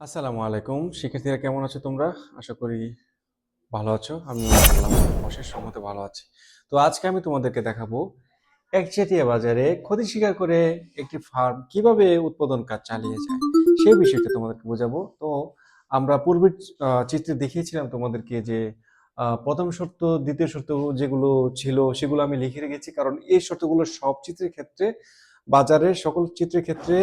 আসসালামু আলাইকুম। শিক্ষার্থীরা কেমন আছো তোমরা? আশা করি ভালো আছো। আমি অশেষ সম্মতে ভালো আছি। তো আজকে আমি তোমাদেরকে দেখাবো একচেটিয়া বাজারে ক্ষতি স্বীকার করে একটি ফার্ম কীভাবে উৎপাদন কাজ চালিয়ে যায় সেই বিষয়টা তোমাদেরকে বোঝাবো। তো আমরা পূর্বের চিত্রে দেখিয়েছিলাম তোমাদেরকে যে প্রথম শর্ত, দ্বিতীয় শর্ত যেগুলো ছিল সেগুলো আমি লিখে রেখেছি। কারণ এই শর্তগুলো সব চিত্রের ক্ষেত্রে, বাজারের সকল চিত্রের ক্ষেত্রে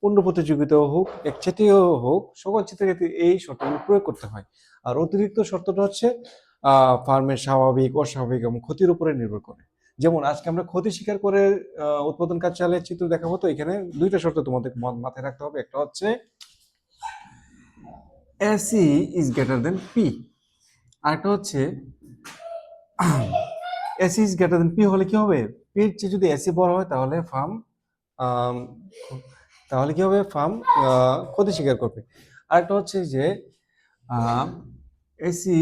পূর্ণ প্রতিযোগিতা হোক একচেটিয়া হোক, সকল ক্ষেত্রে এই শর্তগুলো প্রয়োগ করতে হয়। আর অতিরিক্ত শর্তটা হচ্ছে ফার্মের স্বাভাবিক, অস্বাভাবিক এবং ক্ষতির উপরে নির্ভর করে। যেমন আজকে আমরা ক্ষতি স্বীকার করে উৎপাদন কাজ চালিয়ে চিত্র দেখাবো, তো এখানে দুইটা শর্ত তোমাদের মাথায় রাখতে হবে। একটা হচ্ছে AC is greater than P আরেকটা হচ্ছে AC is greater than P হলে কি হবে? পির চেয়ে যদি এসি বড় হয়, তাহলে ফার্ম তাহলে কি হবে? ফার্ম ক্ষতি স্বীকার করবে। আরেকটা হচ্ছে যে AC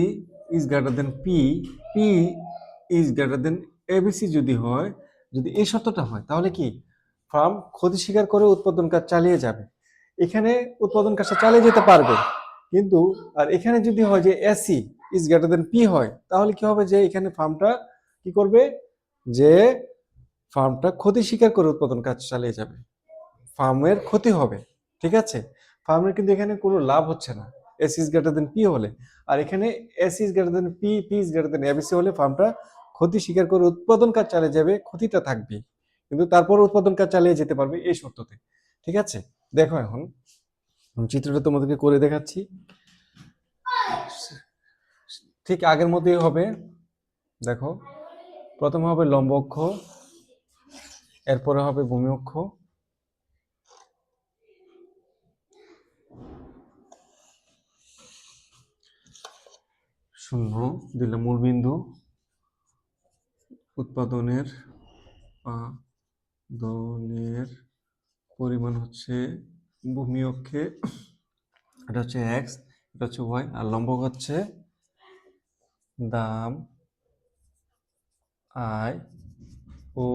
is greater than P P is greater than ABC যদি হয়, যদি এই শর্তটা হয়, তাহলে কি? ফার্ম ক্ষতি স্বীকার করে উৎপাদন কাজ চালিয়ে যাবে। এখানে উৎপাদন কাজটা চালিয়ে যেতে পারবে। কিন্তু, আর এখানে যদি হয় যে AC is greater than P হয়, তাহলে কি হবে যে এখানে ফার্মটা কি করবে? যে ফার্মটা ক্ষতি স্বীকার করে উৎপাদন কাজ চালিয়ে যাবে। ফার্মের ক্ষতি হবে, ঠিক আছে? ফার্মের কিন্তু এখানে কোনো লাভ হচ্ছে না। S is greater than P হলে। আর এখানে S is greater than P P is greater than ABC হলে ফার্মটা ক্ষতি স্বীকার করে উৎপাদন কাজ চালিয়ে যাবে, ক্ষতিটা থাকবে কিন্তু তারপর উৎপাদন কাজ চালিয়ে যেতে পারবে এই শর্ততে, ঠিক আছে? দেখো এখন চিত্রটা তোমাদেরকে করে দেখাচ্ছি। ঠিক আগের মতোই হবে। দেখো, প্রথমে হবে লম্ব অক্ষ, এরপরে হবে ভূমি অক্ষ। শূন্য, দিলে মূল বিন্দু। উৎপাদনের উৎপাদনের পরিমাণ হচ্ছে ভূমি অক্ষে। এটা হচ্ছে এক্স এটা হচ্ছে ওয়াই আর লম্ব হচ্ছে দাম আয় ও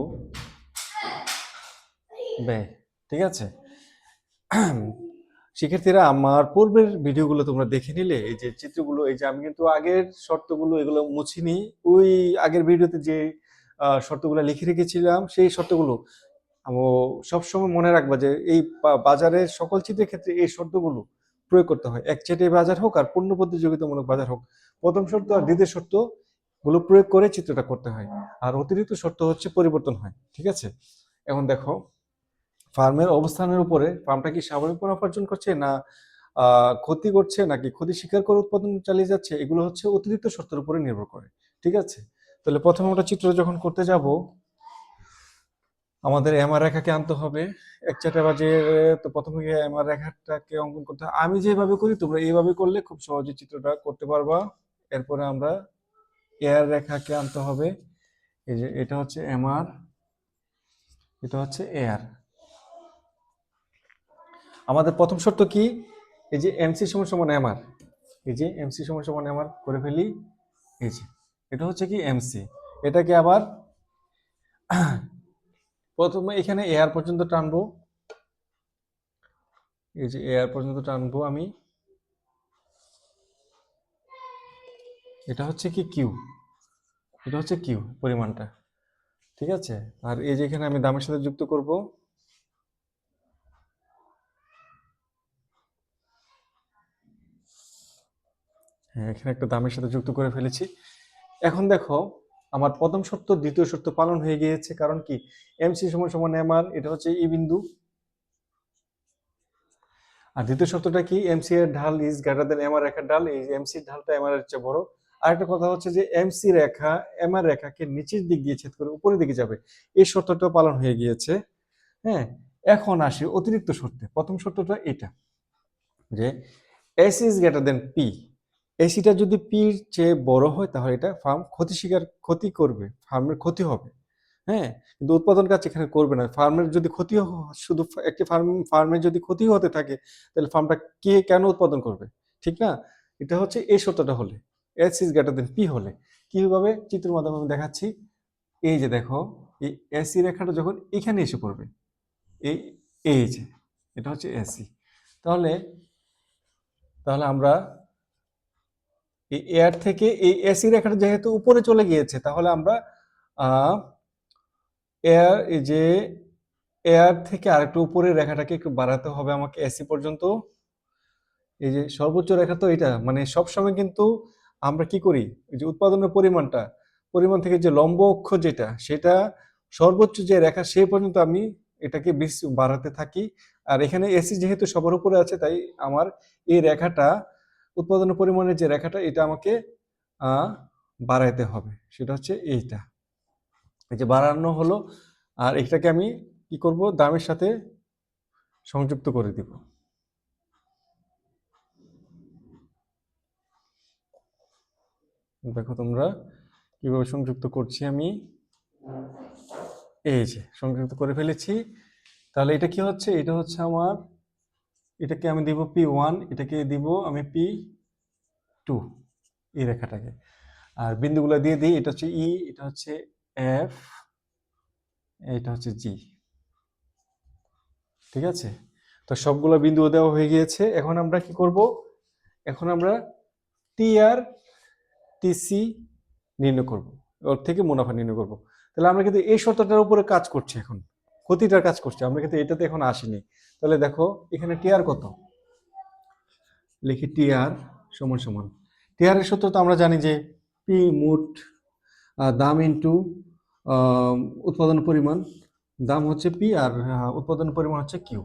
ব্যয়। ঠিক আছে? শিক্ষার্থীরা, আমার পূর্বের ভিডিওগুলো তোমরা দেখে নিলে, এই যে চিত্রগুলো, এই যে আমি কিন্তু আগের শর্তগুলো এগুলো মুছিনি। ওই আগের ভিডিওতে যে শর্তগুলো লিখে রেখেছিলাম, সেই শর্তগুলো সবসময় মনে রাখবা যে, এই বাজারের সকল চিত্রের ক্ষেত্রে এই শর্তগুলো প্রয়োগ করতে হয়। একচেটে বাজার হোক আর পূর্ণ প্রতিযোগিতামূলক বাজার হোক। প্রথম শর্ত আর দ্বিতীয় শর্তগুলো প্রয়োগ করে চিত্রটা করতে হয়। আর অতিরিক্ত শর্ত হচ্ছে পরিবর্তন হয়। ঠিক আছে? এখন দেখো ফার্মের অবস্থানের উপরে ফার্মটা কি স্বাভাবিক অর্জন করছে না ক্ষতি করছে নাকি ক্ষতি স্বীকার করে উৎপাদন চালিয়ে যাচ্ছে, এগুলো হচ্ছে অতিরিক্ত শর্তের উপরে নির্ভর করে, ঠিক আছে? তাহলে প্রথমে আমরা চিত্র যখন করতে যাব, আমাদের এমআর রেখাকে আনতে হবে, এক চারটা বাজে, তো প্রথমে এমআর রেখাটাকে অঙ্কন করতে হবে। আমি যেভাবে করি, তোমরা এইভাবে করলে খুব সহজে চিত্রটা করতে পারবা। এরপরে আমরা এয়ার রেখাকে আনতে হবে, এই যে এটা হচ্ছে এমআর এটা হচ্ছে এয়ার আমাদের প্রথম শর্ত কি? এই যে এমসি সমান সমান এমআর এই যে এমসি সমান সমান এমআর করে ফেলি। এই যে, এটা হচ্ছে কি এমসি এটাকে আবার প্রথমে এখানে এয়ার পর্যন্ত টানবো। এই যে এয়ার পর্যন্ত টানবো আমি। এটা হচ্ছে কি কিউ এটা হচ্ছে কিউ পরিমাণটা। ঠিক আছে? আর এই যে এখানে আমি দামের সাথে যুক্ত করব। এখানে একটা দামের সাথে যুক্ত করে ফেলেছি। এখন দেখো, আমার প্রথম শর্ত, দ্বিতীয় শর্ত পালন হয়ে গিয়েছে। কারণ কি? এমসি সমান সমান এমআর এটা হচ্ছে ই বিন্দু। আর দ্বিতীয় শর্তটা কি? এমসি এর ঢাল ইজ গ্রেটার দেন এমআর রেখার ঢাল। এই এমসি ঢালটা এমআর এর চেয়ে বড়। আরেকটা কথা হচ্ছে যে এমসি রেখা এমআর রেখাকে নিচের দিক দিয়ে ছেদ করে উপরের দিকে যাবে। এই শর্তটা পালন হয়ে গিয়েছে। হ্যাঁ এখন আসি অতিরিক্ত শর্তে। প্রথম শর্তটা এটা, যে S is greater than P এসিটা যদি পির চেয়ে বড় হয়, তাহলে এটা ফার্ম ক্ষতি শিকার ক্ষতি করবে ফার্মের ক্ষতি হবে। হ্যাঁ? কিন্তু উৎপাদন কাজ এখানে করবে না। ফার্মের যদি ক্ষতি শুধু একটি ফার্ম ফার্মের যদি ক্ষতি হতে থাকে, তাহলে ফার্মটা কে কেন উৎপাদন করবে? ঠিক না? এটা হচ্ছে এই সত্যটা হলে। S is greater than P হলে। কীভাবে? চিত্রের মাধ্যমে আমি দেখাচ্ছি। এই যে দেখো, এই এসি রেখাটা যখন এখানে এসে পড়বে, এই এই যে, এটা হচ্ছে এসি তাহলে তাহলে আমরা এই এয়ার থেকে এই এসি রেখাটা যেহেতু উপরে চলে গিয়েছে, তাহলে আমরা এয়ার এই যে এয়ার থেকে আরেকটু উপরের রেখাটাকে একটু বাড়াতে হবে আমাকে এসি পর্যন্ত। এই যে সর্বোচ্চ রেখা তো এটা মানে সবসময় কিন্তু আমরা কি করি? যে উৎপাদনের পরিমাণটা, পরিমাণ থেকে যে লম্ব অক্ষ যেটা, সেটা সর্বোচ্চ যে রেখা সেই পর্যন্ত আমি এটাকে বেশি বাড়াতে থাকি। আর এখানে এসি যেহেতু সবার উপরে আছে, তাই আমার এই রেখাটা উৎপাদনের পরিমাণের যে রেখাটা, এটা আমাকে বাড়াইতে হবে। সেটা হচ্ছে এইটা। এই যে বাড়ানো হলো, আর এটাকে আমি কি করব? দামের সাথে সংযুক্ত করে দিব। দেখো তোমরা কীভাবে সংযুক্ত করছি আমি। এই যে, সংযুক্ত করে ফেলেছি। তাহলে এটা কি হচ্ছে? এটা হচ্ছে আমার এটাকে আমি দিব পি ওয়ান এটাকে দিব আমি পি টু এই রেখাটাকে। আর বিন্দুগুলো দিয়ে দিই, এটা হচ্ছে ই এটা হচ্ছে এফ এটা হচ্ছে জি ঠিক আছে? তো সবগুলো বিন্দু দেওয়া হয়ে গিয়েছে। এখন আমরা কি করব? এখন আমরা টি আর টিসি নির্ণয় করব। ওর থেকে মুনাফা নির্ণয় করব। তাহলে আমরা কিন্তু এই শর্তটার উপরে কাজ করছি এখন। ক্ষতিটার কাজ করছি। আমরা কিন্তু এটাতে এখন আসিনি। তাহলে দেখো, এখানে টি আর কত? লিখি টি আর সমান সমান। টি আর এর সূত্র তো আমরা জানি যে পি মোট দাম ইন্টু উৎপাদন পরিমাণ। দাম হচ্ছে পি আর উৎপাদন পরিমাণ হচ্ছে কিউ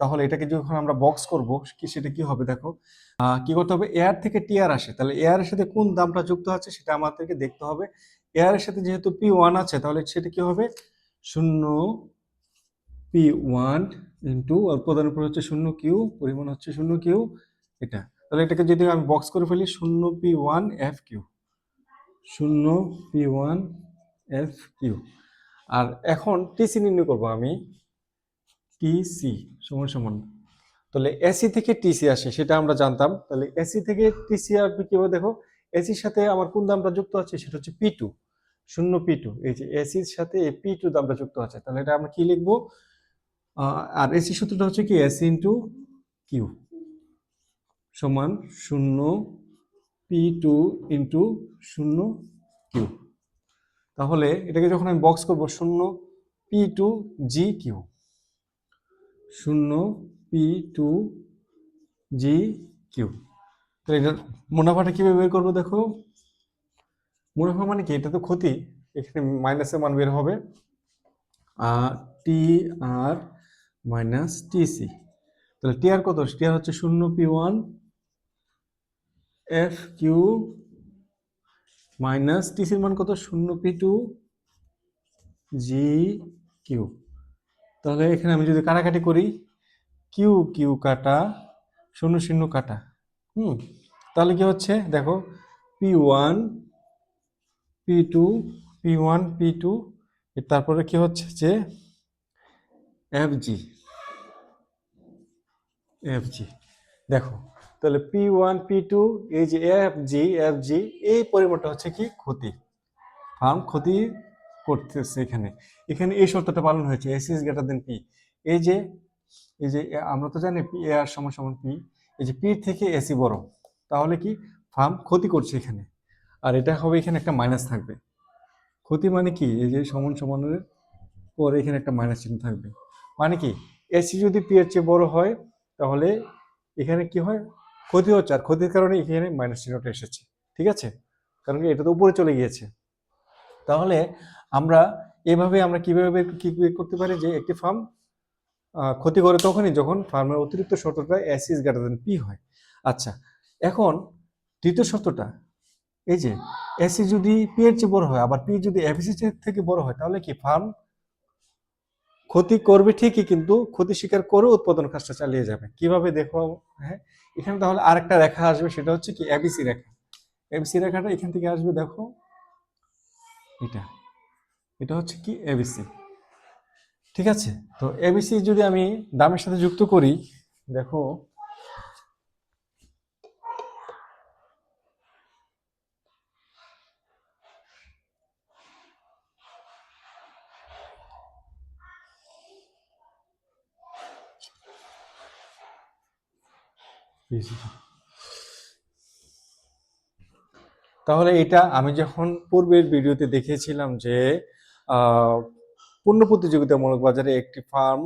তাহলে এটাকে যখন আমরা বক্স করব, কি, সেটা কি হবে দেখো? কি করতে হবে? এয়ার থেকে টি আর আসে। তাহলে এয়ার এর সাথে কোন দামটা যুক্ত আছে সেটা আমাদেরকে দেখতে হবে। এয়ার এর সাথে যেহেতু পি ওয়ান আছে, তাহলে সেটা কি হবে? শূন্য পি ওয়ান ইন্টু উৎপাদন পরিমাণ হচ্ছে শূন্য কিউ পরিমাণ হচ্ছে শূন্য কিউ এটা। তাহলে এটাকে যদি আমি বক্স করে ফেলি, শূন্য পি ওয়ান এফ কিউ শূন্য পি ওয়ান এফ কিউ আর এখন টিসি নির্ণয় করব আমি টিসি সমান সমান। তাহলে এসি থেকে টিসি আসে, সেটা আমরা জানতাম। তাহলে এসি থেকে টিসি আসবে কীভাবে দেখো? এসির সাথে আমার কোন দামটা যুক্ত আছে? সেটা হচ্ছে পি টু শূন্য পি টু এই যে এসির সাথে পি টু দামটা যুক্ত আছে, তাহলে এটা আমরা কি লিখব? আর এসি সূত্রটা হচ্ছে কি? এসি ইন্টু কিউ সমান শূন্য পি টু ইন্টু শূন্য কিউ তাহলে এটাকে যখন আমি বক্স করব, শূন্য পি টু জি কিউ শূন্য পি টু জি কিউ তাহলে এটার মুনাফাটা কীভাবে বের করব দেখো? মুনাফা মানে কি? এটা তো ক্ষতি। এখানে মাইনাসের মান বের হবে। আর টি আর মাইনাস টিসি। তাহলে টি আর কত? টি আর হচ্ছে শূন্য P one F Q minus টিসির মান কত? শূন্য পি টু জি কিউ তাহলে এখানে আমি যদি কাটাকাটি করি কিউ কিউ কাটা, শূন্য শূন্য কাটা, হুম? তাহলে কি হচ্ছে? দেখো, P one, P two, P one, P two তারপরে কি হচ্ছে যে এফ জি এফ জি দেখো, তাহলে পি ওয়ান পি টু এই যে এফ জি এফ জি এই পরিমাণটা হচ্ছে কি ক্ষতি। ফার্ম ক্ষতি করতেছে এখানে। এখানে এই শর্তটা পালন হয়েছে S is greater than P এই যে এই যে, আমরা তো জানি পি এ আর সমান সমান পি এই যে পি থেকে এসি বড়, তাহলে কি ফার্ম ক্ষতি করছে এখানে। আর এটা হবে এখানে একটা মাইনাস থাকবে। ক্ষতি মানে কি? এই যে সমান সমানের পরে এখানে একটা মাইনাস চিহ্ন থাকবে। মানে কি? এসি যদি পি এর চেয়ে বড় হয়, তাহলে এখানে কি হয়? ক্ষতি হচ্ছে, আর ক্ষতির কারণে এখানে মাইনাস চিহ্নটা এসেছে, ঠিক আছে? কারণ কি, এটা তো উপরে চলে গিয়েছে। তাহলে আমরা এভাবে আমরা কীভাবে কি করতে পারি যে একটি ফার্ম ক্ষতি করে তখনই যখন ফার্মের অতিরিক্ত শর্তটা S is greater than P হয়। আচ্ছা এখন দ্বিতীয় শর্তটা, এই যে এসি যদি পি এর চেয়ে বড় হয়, আবার পি যদি এফএসি থেকে বড় হয়, তাহলে কি ফার্ম ক্ষতি করবে ঠিকই, কিন্তু ক্ষতি স্বীকার করে উৎপাদন কাজটা চালিয়ে যাবে। কীভাবে দেখো হ্যাঁ এখানে তাহলে আরেকটা রেখা আসবে, সেটা হচ্ছে কি এবিসি রেখা। এবিসি রেখাটা এখান থেকে আসবে, দেখো, এটা। এটা হচ্ছে কি এবিসি ঠিক আছে? তো এবিসি যদি আমি দামের সাথে যুক্ত করি, দেখো তাহলে এটা আমি যখন পূর্বের ভিডিওতে দেখিয়েছিলাম যে পণ্য প্রতিযোগিতামূলক বাজারে একটি ফার্ম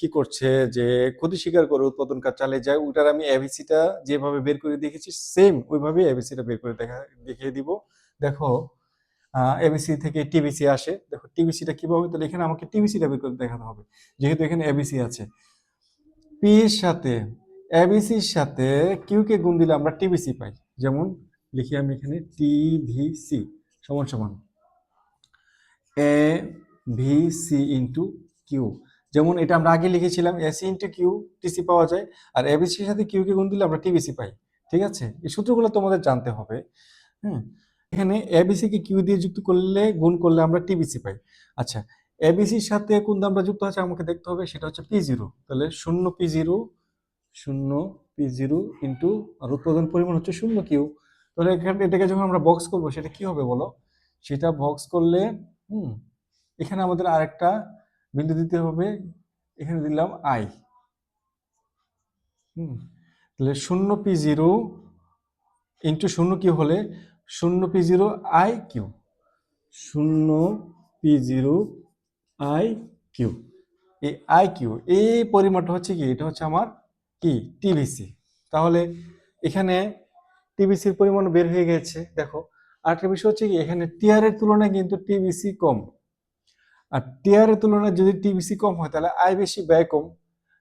কি করছে যে, ক্ষতি স্বীকার করে উৎপাদন কাজ চালিয়ে যায়, ওটার আমি এবিসিটা যেভাবে বের করে দেখেছি সেম ওইভাবে এবিসিটা বের করে দেখা, দেখিয়ে দিব। দেখো এবিসি থেকে টিবিসি আসে। দেখো টিবিসিটা কীভাবে তাহলে এখানে আমাকে টিবিসিটা বের করে দেখাতে হবে। যেহেতু এখানে এবিসি আছে। পি এর সাথে এবিসির সাথে কিউ কে গুণ দিলে আমরা টিবিসি পাই। যেমন লিখি আমি এখানে টিভিসি সমান সমান। A V C into Q যেমন এটা আমরা আগে লিখেছিলাম এসি ইন্টু কিউ টিসি পাওয়া যায়। আর এবিসির সাথে কিউ কে গুণ দিলে আমরা টিবিসি পাই। ঠিক আছে? এই সূত্রগুলো তোমাদের জানতে হবে। হ্যাঁ এখানে এবিসি কে কিউ দিয়ে যুক্ত করলে, গুণ করলে আমরা টিবিসি পাই। আচ্ছা এবিসির সাথে কোন দামটা যুক্ত আছে আমাকে দেখতে হবে, সেটা হচ্ছে পি জিরো তাহলে শূন্য পি জিরো শূন্য পি জিরো ইন্টু আর উৎপাদন পরিমাণ হচ্ছে শূন্য কিউ। তাহলে এখানে এটাকে যখন আমরা বক্স করব, সেটা কি হবে বলো? সেটা বক্স করলে, হুম, এখানে আমাদের আরেকটা বিন্দু দিতে হবে। এখানে দিলাম আই হুম, তাহলে শূন্য পি জিরো ইন্টু শূন্য কিউ হলে শূন্য পি জিরো আই কিউ। শূন্য পি জিরো আই কিউ। এই আই কিউ, এই পরিমাণটা হচ্ছে কি? এটা হচ্ছে আমার কি? টিভিসি তাহলে এখানে টিভিসির পরিমাণ বের হয়ে গেছে দেখো। আরেকটা বিষয় হচ্ছে কি এখানে টিআরের তুলনায় কিন্তু টিভিসি কম। আর টিআরের তুলনায় যদি টিভিসি কম হয় তাহলে আয় বেশি ব্যয় কম।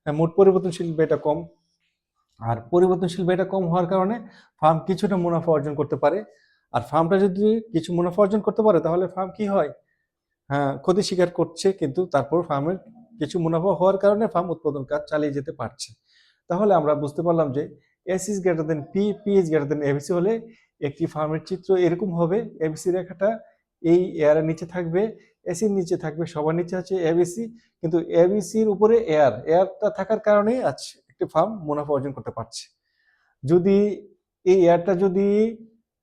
হ্যাঁ, মোট পরিবর্তনশীল ব্যয়টা কম। আর পরিবর্তনশীল ব্যয়টা কম হওয়ার কারণে ফার্ম কিছুটা মুনাফা অর্জন করতে পারে। আর ফার্মটা যদি কিছু মুনাফা অর্জন করতে পারে তাহলে ফার্ম কি হয়? হ্যাঁ ক্ষতি স্বীকার করছে কিন্তু তারপর ফার্মের কিছু মুনাফা হওয়ার কারণে ফার্ম উৎপাদন কাজ চালিয়ে যেতে পারছে। তাহলে আমরা বুঝতে পারলাম যে S is greater than P P is greater than ABC হলে একটি ফার্মের চিত্র এরকম হবে। এবিসি রেখাটা এই এয়ারের নিচে থাকবে এসির নিচে থাকবে, সবার নিচে আছে এবিসি কিন্তু এবিসির উপরে এয়ার এয়ারটা থাকার কারণে আছে একটি ফার্ম মুনাফা অর্জন করতে পারছে। যদি এই এয়ারটা যদি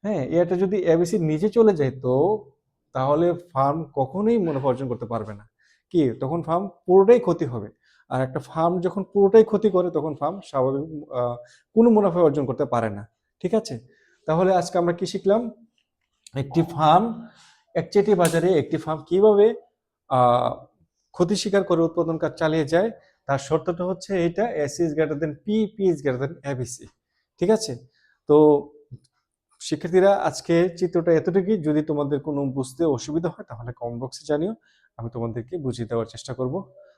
হ্যাঁ এয়ারটা যদি এবিসির নিচে চলে যায় তো তাহলে ফার্ম কখনোই মুনাফা অর্জন করতে পারবে না। কি? তখন ফার্ম পুরোটাই ক্ষতি হবে। আর একটা ফার্ম যখন পুরোটাই ক্ষতি করে, তখন ফার্ম স্বাভাবিক কোনো মুনাফা অর্জন করতে পারে না। ঠিক আছে? তাহলে আজকে আমরা কি শিখলাম? একটি ফার্ম একচেটি বাজারে একটি ফার্ম কীভাবে ক্ষতি স্বীকার করে উৎপাদন কাজ চালিয়ে যায়, তার শর্তটা হচ্ছে এইটা S is greater than P P is greater than ABC ঠিক আছে? তো শিক্ষার্থীরা, আজকে চিত্রটা এতটুকুই। যদি তোমাদের কোনো বুঝতে অসুবিধা হয়, তাহলে কমেন্ট বক্সে জানিও। আমি তোমাদেরকে বুঝিয়ে দেওয়ার চেষ্টা করব।